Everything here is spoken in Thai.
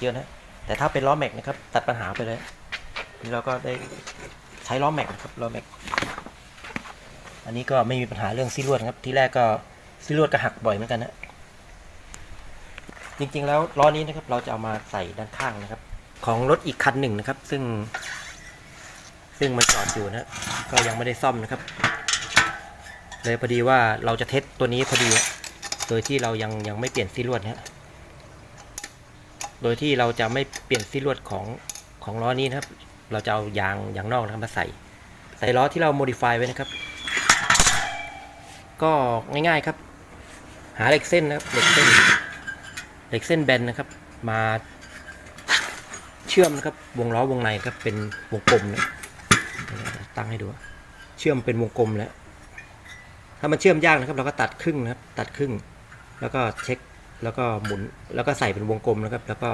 เยอะนะ แต่ถ้าเป็นล้อแม็กนะครับตัดปัญหาไปเลย นี่เราก็ได้ใช้ล้อแม็กนะครับล้อแม็ก อันนี้ก็ไม่มีปัญหาเรื่องซีลวดครับที่แรกก็ซีลวดก็หักบ่อยเหมือนกันนะจริงๆแล้วล้อนี้นะครับเราจะเอามาใส่ด้านข้างนะครับ ของรถอีกคันหนึ่งนะครับ ซึ่ง ซึ่งมันจอดอยู่นะก็ยังไม่ได้ซ่อมนะครับ เลยพอดีว่าเราจะเทสตัวนี้พอดี โดยที่เรายังยังไม่เปลี่ยนซีลวดนะฮะ โดยที่เราจะไม่เปลี่ยนซีลวดของของล้อนี้นะครับ เราจะเอายางยางนอกนะครับมาใส่ ใส่ล้อที่เราโมดิฟายไว้นะครับ ก็ง่ายๆครับ หาเหล็กเส้นนะครับเหล็กเส้นเหล็กเส้นแบนนะครับ มาเชื่อมนะครับวงล้อวงในครับเป็นวงกลมนะตั้งให้ดูเชื่อมเป็นวงกลมแล้ว ถ้ามันเชื่อมยากนะครับ เราก็ตัดครึ่งนะครับ ตัดครึ่ง แล้วก็เช็ค แล้วก็หมุนแล้วก็ใส่เป็นวงกลมนะครับ แล้วก็